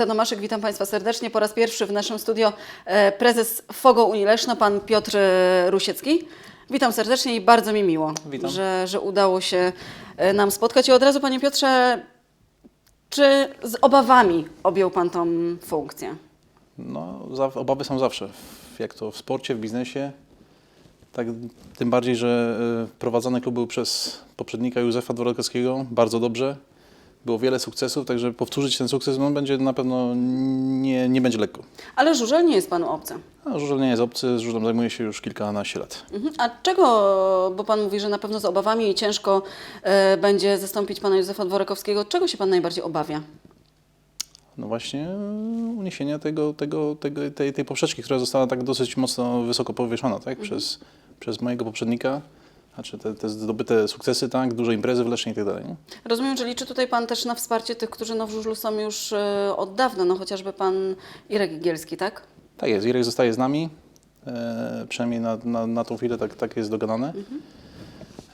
Aneta Tomaszek, witam Państwa serdecznie. Po raz pierwszy w naszym studio e, prezes FOGO Unii Leszno, pan Piotr e, Rusiecki. Witam serdecznie i bardzo mi miło, Witam. Że, że udało się e, nam spotkać. I od razu, panie Piotrze, czy z obawami objął pan tą funkcję? No, obawy są zawsze. Jak to w sporcie, w biznesie. Tak, tym bardziej, że y, prowadzony klub był przez poprzednika Józefa Dworkowskiego bardzo dobrze. Było wiele sukcesów, także powtórzyć ten sukces no, będzie na pewno nie, nie będzie lekko. Ale żużel nie jest panu obcy. A żużel nie jest obcy, z żużlem zajmuje się już kilkanaście lat. Mhm. A czego, bo pan mówi, że na pewno z obawami i ciężko e, będzie zastąpić pana Józefa Dworakowskiego, czego się pan najbardziej obawia? No właśnie uniesienia tego, tego, tego, tej, tej poprzeczki, która została tak dosyć mocno wysoko powieszona tak? przez, przez mojego poprzednika. Znaczy te, te zdobyte sukcesy, tak? duże imprezy w Lesznie i tak dalej. nie? Rozumiem, że liczy tutaj Pan też na wsparcie tych, którzy no w żużlu są już e, od dawna, no chociażby Pan Irek Igielski, tak? Tak jest, Irek zostaje z nami, e, przynajmniej na, na, na tą chwilę tak, tak jest dogadane.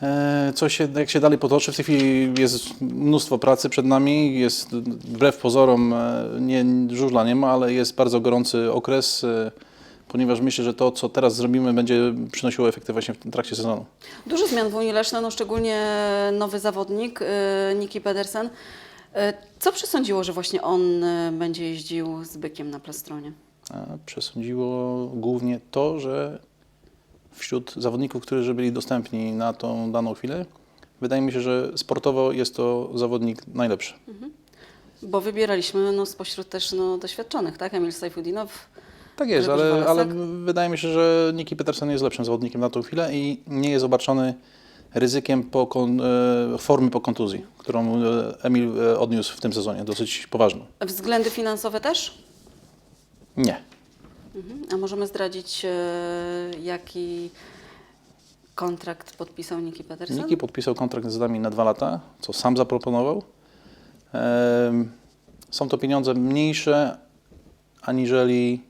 E, co się, jak się dalej potoczy, w tej chwili jest mnóstwo pracy przed nami, jest wbrew pozorom, e, nie, żużla nie ma, ale jest bardzo gorący okres, e, ponieważ myślę, że to, co teraz zrobimy, będzie przynosiło efekty właśnie w trakcie sezonu. Dużo zmian w Unii Leszno, no szczególnie nowy zawodnik, e, Niki Pedersen. E, Co przesądziło, że właśnie on e, będzie jeździł z bykiem na plastronie? Przesądziło głównie to, że wśród zawodników, którzy byli dostępni na tą daną chwilę, wydaje mi się, że sportowo jest to zawodnik najlepszy. Bo wybieraliśmy no, spośród też no, doświadczonych, tak? Emil Sajfudinow. Tak jest, ale, ale wydaje mi się, że Niki Peterson jest lepszym zawodnikiem na tą chwilę i nie jest obarczony ryzykiem po kon, e, formy po kontuzji, którą e, Emil e, odniósł w tym sezonie, dosyć poważną. Względy finansowe też? Nie. Mhm. A możemy zdradzić, jaki kontrakt podpisał Niki Pedersen? Niki podpisał kontrakt z nami na dwa lata, co sam zaproponował. Są to pieniądze mniejsze aniżeli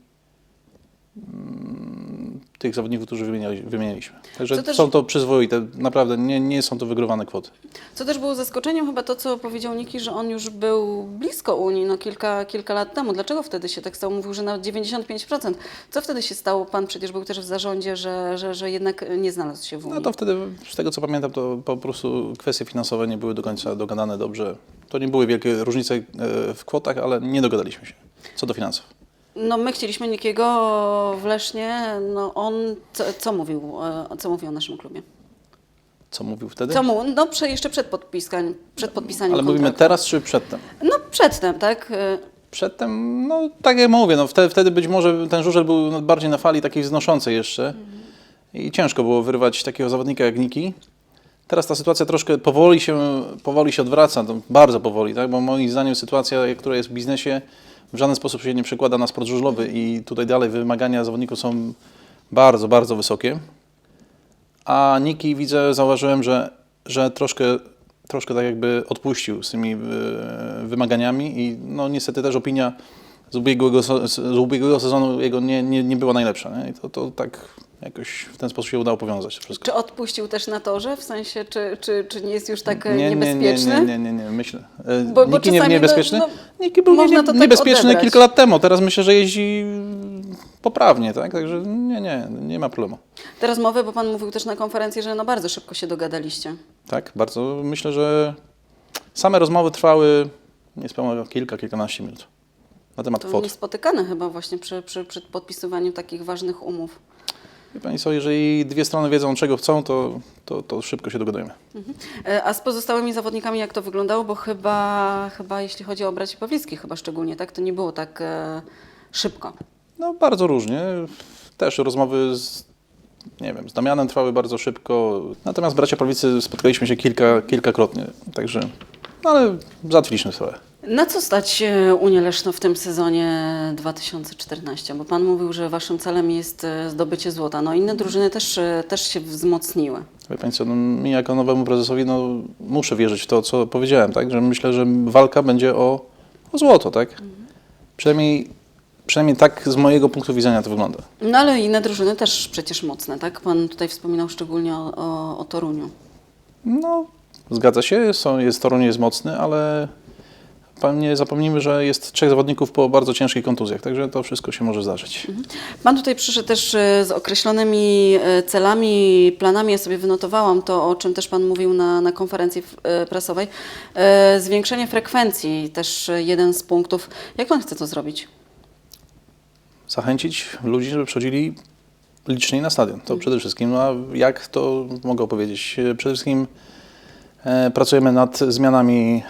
tych zawodników, którzy wymieniali, wymienialiśmy. Także też- są to przyzwoite, naprawdę nie, nie są to wygrywane kwoty. Co też było zaskoczeniem chyba to, co powiedział Niki, że on już był blisko Unii no kilka, kilka lat temu. Dlaczego wtedy się tak stało? Mówił, że na 95%. Co wtedy się stało? Pan przecież był też w zarządzie, że, że, że jednak nie znalazł się w Unii. No to wtedy, z tego co pamiętam, to po prostu kwestie finansowe nie były do końca dogadane dobrze. To nie były wielkie różnice e, w kwotach, ale nie dogadaliśmy się co do finansów. No my chcieliśmy Nikiego w Lesznie, no on co, co mówił, e, co mówił o naszym klubie? Co mówił wtedy? Co mu, no prze, jeszcze przed podpisaniem, przed podpisaniem ale mówimy kontraktu. teraz czy przedtem? No przedtem, tak? E, Przedtem, no tak jak mówię, no wtedy, wtedy być może ten żużel był no, bardziej na fali takiej wznoszącej jeszcze i ciężko było wyrwać takiego zawodnika jak Niki. Teraz ta sytuacja troszkę powoli się, powoli się odwraca, bardzo powoli, tak? bo moim zdaniem sytuacja, która jest w biznesie, w żaden sposób się nie przekłada na sport żużlowy i tutaj dalej wymagania zawodników są bardzo, bardzo wysokie. A Niki widzę, zauważyłem, że, że troszkę, troszkę tak jakby odpuścił z tymi e, wymaganiami i no niestety też opinia z ubiegłego, z ubiegłego sezonu jego nie, nie, nie była najlepsza. Nie? I to, to tak jakoś w ten sposób się udało powiązać wszystko. czy odpuścił też na torze? W sensie, czy, czy, czy nie jest już tak e, Nie, nie, nie, niebezpieczny? nie, nie, nie, nie, myślę. E, Bo- bo Niki nie, czasami, niebezpieczny? no- no, Niki był nie, tak niebezpieczny odebrać. kilka lat temu. Teraz myślę, że jeździ poprawnie, tak? Także nie, nie, nie ma problemu. Te rozmowy, bo Pan mówił też na konferencji, że no bardzo szybko się dogadaliście. Tak, bardzo myślę, że same rozmowy trwały niespełna kilka, kilkanaście minut na temat To kwot. niespotykane chyba właśnie przy, przy, przy podpisywaniu takich ważnych umów. Wie Pani co, jeżeli dwie strony wiedzą, czego chcą, to, to, to szybko się dogadujemy. E, A z pozostałymi zawodnikami jak to wyglądało? Bo chyba, chyba jeśli chodzi o braci Pawlickich chyba szczególnie, tak? To nie było tak e, szybko. No bardzo różnie. Też rozmowy z, nie wiem, z Damianem trwały bardzo szybko. Natomiast bracia Pawlicy spotkaliśmy się kilka, kilkakrotnie, także, no ale załatwiliśmy sprawę. Na co stać Unię Leszno w tym sezonie 2014? Bo Pan mówił, że Waszym celem jest e, zdobycie złota. No inne drużyny też, e, też się wzmocniły. Wie co, no, mi jako nowemu prezesowi no, muszę wierzyć w to, co powiedziałem, tak? Że myślę, że walka będzie o, o złoto, tak? Przynajmniej, przynajmniej tak z mojego punktu widzenia to wygląda. No ale inne drużyny też przecież mocne, tak? Pan tutaj wspominał szczególnie o, o, o Toruniu. No, zgadza się, są, jest, Toruń jest mocny, ale nie zapomnijmy, że jest trzech zawodników po bardzo ciężkich kontuzjach, także to wszystko się może zdarzyć. Pan tutaj przyszedł też e, z określonymi e, celami, planami. Ja sobie wynotowałam to, o czym też Pan mówił na, na konferencji e, prasowej. Zwiększenie frekwencji też jeden z punktów. Jak Pan chce to zrobić? Zachęcić ludzi, żeby przychodzili liczniej na stadion. To przede wszystkim. No, a jak to mogę opowiedzieć? Przede wszystkim pracujemy nad zmianami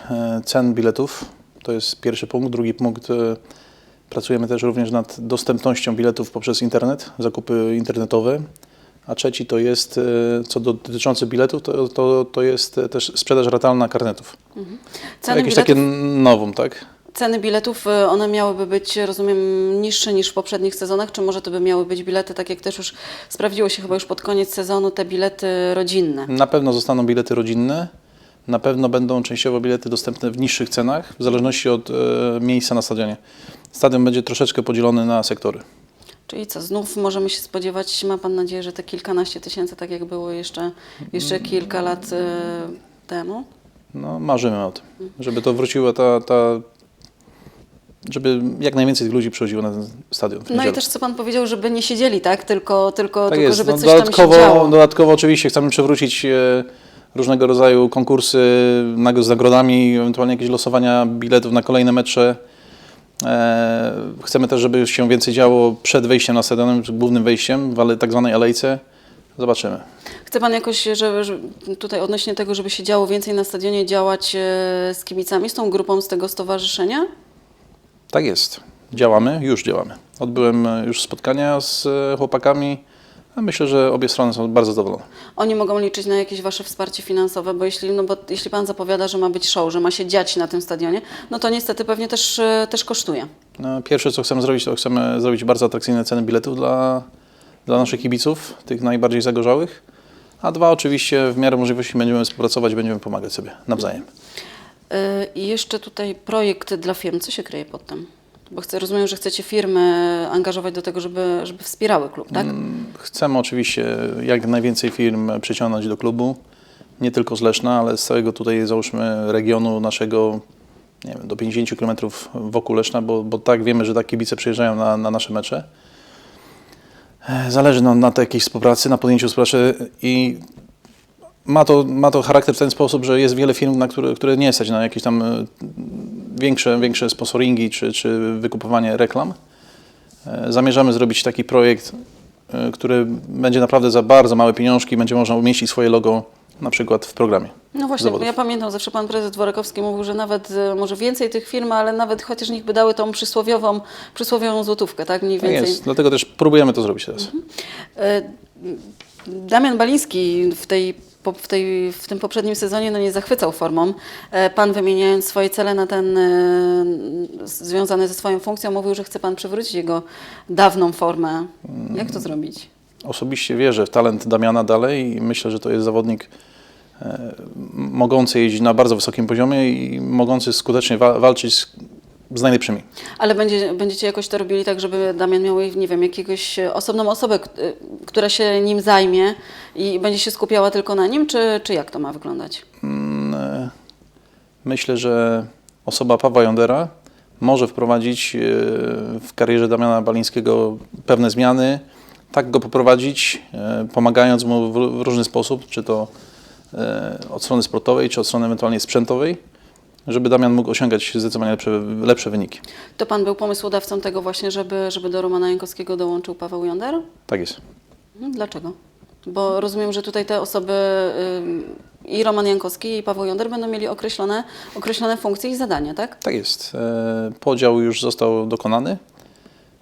cen biletów. To jest pierwszy punkt. Drugi punkt. E, pracujemy też również nad dostępnością biletów poprzez internet, zakupy internetowe. A trzeci to jest, e, co do, dotyczący biletów, to, to, to jest też sprzedaż ratalna karnetów. Ceny Jakieś biletów, takie nowum, tak? ceny biletów, e, one miałyby być, rozumiem, niższe niż w poprzednich sezonach, czy może to by miały być bilety, tak jak też już sprawdziło się chyba już pod koniec sezonu, te bilety rodzinne? Na pewno zostaną bilety rodzinne. Na pewno będą częściowo bilety dostępne w niższych cenach, w zależności od e, miejsca na stadionie. Stadion będzie troszeczkę podzielony na sektory. Czyli co, znów możemy się spodziewać, ma Pan nadzieję, że te kilkanaście tysięcy, tak jak było jeszcze, jeszcze kilka lat e, temu? No, marzymy o tym, żeby to wróciła ta, ta żeby jak najwięcej ludzi przychodziło na ten stadion. No i też co Pan powiedział, żeby nie siedzieli, tak? Tylko, tylko, tak tylko jest. żeby No, coś tam się dodatkowo, działo. dodatkowo oczywiście chcemy przywrócić e, różnego rodzaju konkursy z nagrodami, ewentualnie jakieś losowania biletów na kolejne mecze. E, chcemy też, żeby się więcej działo przed wejściem na stadionem, czy głównym wejściem, w tak zwanej alejce. Zobaczymy. Chce Pan jakoś, żeby, tutaj odnośnie tego, żeby się działo więcej na stadionie, działać e, z kibicami, z tą grupą z tego stowarzyszenia? Tak jest. Działamy, już działamy. Odbyłem e, już spotkania z chłopakami. Myślę, że obie strony są bardzo zadowolone. Oni mogą liczyć na jakieś Wasze wsparcie finansowe, bo jeśli, no bo jeśli Pan zapowiada, że ma być show, że ma się dziać na tym stadionie, no to niestety pewnie też, e, też kosztuje. No, Pierwsze, co chcemy zrobić, to chcemy zrobić bardzo atrakcyjne ceny biletów dla, dla naszych kibiców, tych najbardziej zagorzałych. A dwa, oczywiście, w miarę możliwości będziemy współpracować, będziemy pomagać sobie nawzajem. E, I jeszcze tutaj projekt dla firm. Co się kryje pod tym? Bo chcę, rozumiem, że chcecie firmy angażować do tego, żeby, żeby wspierały klub, tak? Chcemy oczywiście jak najwięcej firm przyciągnąć do klubu, nie tylko z Leszna, ale z całego tutaj, załóżmy, regionu naszego, nie wiem, do 50 km wokół Leszna, bo, bo tak wiemy, że tak kibice przyjeżdżają na, na nasze mecze. E, Zależy nam na tej jakiejś współpracy, na podjęciu współpracy i ma to, ma to charakter w ten sposób, że jest wiele firm, na które, które nie stać na jakieś tam większe, większe sponsoringi czy, czy wykupowanie reklam. E, Zamierzamy zrobić taki projekt, e, który będzie naprawdę za bardzo małe pieniążki, będzie można umieścić swoje logo na przykład w programie. No właśnie, zawodów. ja pamiętam, zawsze pan prezes Dworakowski mówił, że nawet e, może więcej tych firm, ale nawet chociaż niech by dały tą przysłowiową, przysłowiową złotówkę, tak? Mniej Tak więcej. jest, dlatego też próbujemy to zrobić teraz. E, Damian Baliński w, tej, w, tej, w tym poprzednim sezonie no nie zachwycał formą. E, Pan wymieniając swoje cele na ten, e, związane ze swoją funkcją, mówił, że chce Pan przywrócić jego dawną formę. Jak to zrobić? Osobiście wierzę w talent Damiana dalej i myślę, że to jest zawodnik e, mogący jeździć na bardzo wysokim poziomie i mogący skutecznie wa- walczyć z, z najlepszymi. Ale będzie, będziecie jakoś to robili tak, żeby Damian miał, nie wiem, jakiegoś osobną osobę, która się nim zajmie i będzie się skupiała tylko na nim, czy, czy jak to ma wyglądać? Mm, e, Myślę, że osoba Pawła Jondera może wprowadzić e, w karierze Damiana Balińskiego pewne zmiany, tak go poprowadzić, e, pomagając mu w różny sposób, czy to od strony sportowej, czy od strony ewentualnie sprzętowej, żeby Damian mógł osiągać zdecydowanie lepsze, lepsze wyniki. To Pan był pomysłodawcą tego właśnie, żeby, żeby do Romana Jankowskiego dołączył Paweł Jonder? Tak jest. Mhm, Dlaczego? Bo rozumiem, że tutaj te osoby ym, i Roman Jankowski i Paweł Jonder będą mieli określone, określone funkcje i zadania, tak? Tak jest. E, Podział już został dokonany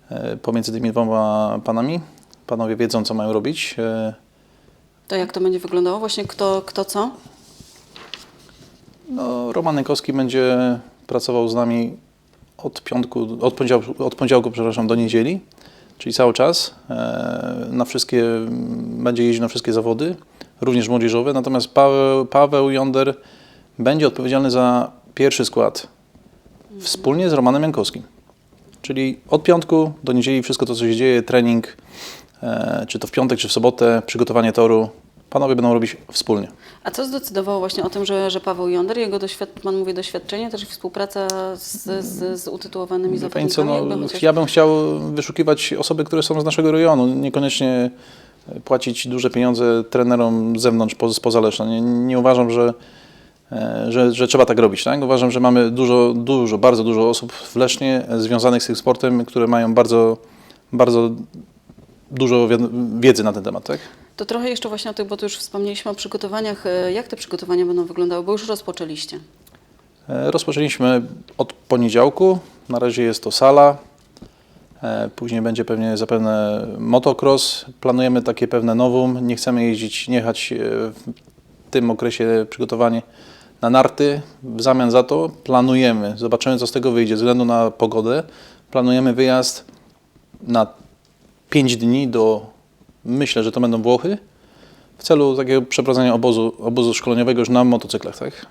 e, pomiędzy tymi dwoma panami. Panowie wiedzą, co mają robić. E, To jak to będzie wyglądało? Właśnie kto, kto co? No, Roman Jankowski będzie pracował z nami od piątku, od poniedziałku, od poniedziałku przepraszam, do niedzieli, czyli cały czas. E, Na wszystkie, będzie jeździł na wszystkie zawody, również młodzieżowe. Natomiast Paweł, Paweł Jonder będzie odpowiedzialny za pierwszy skład wspólnie z Romanem Jankowskim. Czyli od piątku do niedzieli wszystko to, co się dzieje, trening, e, czy to w piątek, czy w sobotę, przygotowanie toru, panowie będą robić wspólnie. A co zdecydowało właśnie o tym, że, że Paweł Jonder, jego doświad, pan mówi doświadczenie, też współpraca z, z, z utytułowanymi zawodnikami? co, no, chociaż- ja bym chciał wyszukiwać osoby, które są z naszego rejonu, niekoniecznie płacić duże pieniądze trenerom z zewnątrz, po- spoza Leszna. Nie, nie uważam, że, e, że, że trzeba tak robić. Tak? Uważam, że mamy dużo, dużo, bardzo dużo osób w Lesznie związanych z tym sportem, które mają bardzo, bardzo dużo wi- wiedzy na ten temat. Tak? To trochę jeszcze właśnie o tych, bo tu już wspomnieliśmy o przygotowaniach. E, Jak te przygotowania będą wyglądały? Bo już rozpoczęliście. E, Rozpoczęliśmy od poniedziałku. Na razie jest to sala. E, Później będzie pewnie zapewne motocross. Planujemy takie pewne nowum. Nie chcemy jeździć, nie jechać w tym okresie przygotowanie na narty. W zamian za to planujemy, zobaczymy co z tego wyjdzie, ze względu na pogodę. Planujemy wyjazd na 5 dni do, myślę, że to będą Włochy, w celu takiego przeprowadzenia obozu, obozu szkoleniowego już na motocyklach, tak?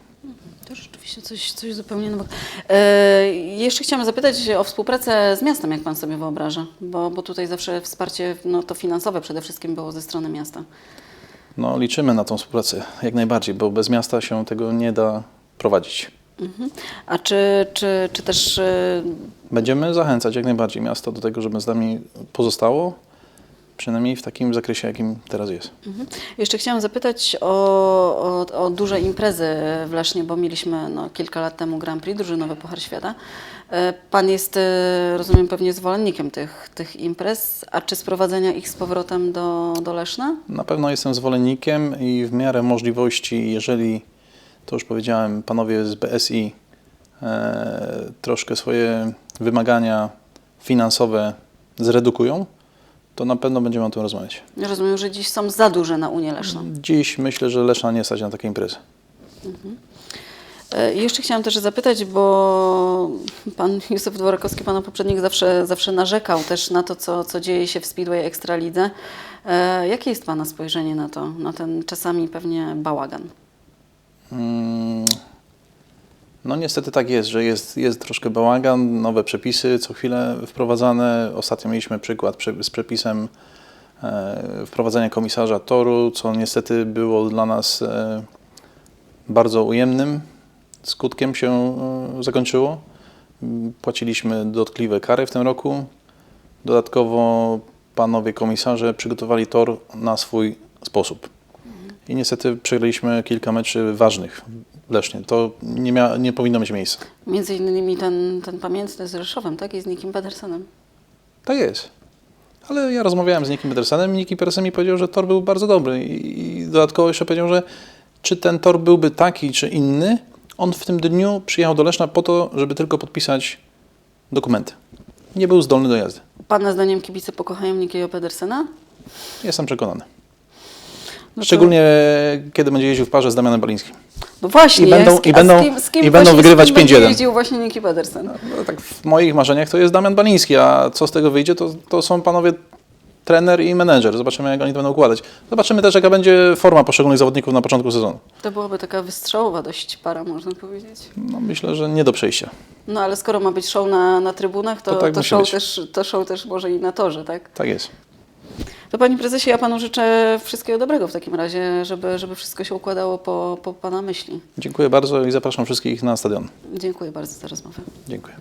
To rzeczywiście coś, coś zupełnie nowego. E, jeszcze chciałam zapytać o współpracę z miastem, jak Pan sobie wyobraża, bo, bo tutaj zawsze wsparcie no, to finansowe przede wszystkim było ze strony miasta. No, liczymy na tą współpracę jak najbardziej, bo bez miasta się tego nie da prowadzić. Mhm. A czy, czy, czy też e, Będziemy zachęcać jak najbardziej miasto do tego, żeby z nami pozostało, przynajmniej w takim zakresie, jakim teraz jest. Mhm. Jeszcze chciałam zapytać o, o, o duże imprezy w Lesznie, bo mieliśmy no, kilka lat temu Grand Prix, drużynowy Puchar Świata. E, Pan jest, e, rozumiem, pewnie zwolennikiem tych, tych imprez, a czy sprowadzenia ich z powrotem do, do Leszna? Na pewno jestem zwolennikiem i w miarę możliwości, jeżeli, to już powiedziałem, panowie z BSI e, troszkę swoje wymagania finansowe zredukują, to na pewno będziemy o tym rozmawiać. Rozumiem, że dziś są za duże na Unię Leszną. Dziś myślę, że Leszna nie stać na takie imprezy. E, i Jeszcze chciałam też zapytać, bo pan Józef Dworakowski, pana poprzednik, zawsze, zawsze narzekał też na to, co, co dzieje się w Speedway Ekstralidze. E, Jakie jest pana spojrzenie na to, na ten czasami pewnie bałagan? Mm, No niestety tak jest, że jest, jest troszkę bałagan, nowe przepisy co chwilę wprowadzane. Ostatnio mieliśmy przykład z przepisem e, wprowadzenia komisarza toru, co niestety było dla nas e, bardzo ujemnym skutkiem się e, zakończyło. Płaciliśmy dotkliwe kary w tym roku. Dodatkowo panowie komisarze przygotowali tor na swój sposób. I niestety przegraliśmy kilka meczy ważnych Lesznie. To nie, mia- nie powinno mieć miejsca. Między innymi ten, ten pamiętny z Rzeszowem, tak? I z Nikim Pedersenem. Tak jest. Ale ja rozmawiałem z Nikim Pedersenem i Niki Pedersen mi powiedział, że tor był bardzo dobry. I, I dodatkowo jeszcze powiedział, że czy ten tor byłby taki, czy inny, on w tym dniu przyjechał do Leszna po to, żeby tylko podpisać dokumenty. Nie był zdolny do jazdy. Pana zdaniem kibice pokochają Nikiego Pedersena? Jestem przekonany. No to- Szczególnie kiedy będzie jeździł w parze z Damianem Balińskim. No właśnie, I będą- i będą- z kim, z kim i będą wygrywać z kim będzie 5-1. jeździł właśnie Niki Pedersen. No, tak w moich marzeniach to jest Damian Baliński, a co z tego wyjdzie, to, to są panowie trener i menedżer. Zobaczymy, jak oni to będą układać. Zobaczymy też, jaka będzie forma poszczególnych zawodników na początku sezonu. To byłaby taka wystrzałowa dość para, można powiedzieć. No, myślę, że nie do przejścia. No ale skoro ma być show na, na trybunach, to, To to, tak musi show być. też, to show też może i na torze, tak? Tak jest. To Panie Prezesie, ja Panu życzę wszystkiego dobrego w takim razie, żeby, żeby wszystko się układało po, po Pana myśli. Dziękuję bardzo i zapraszam wszystkich na stadion. Dziękuję bardzo za rozmowę. Dziękuję.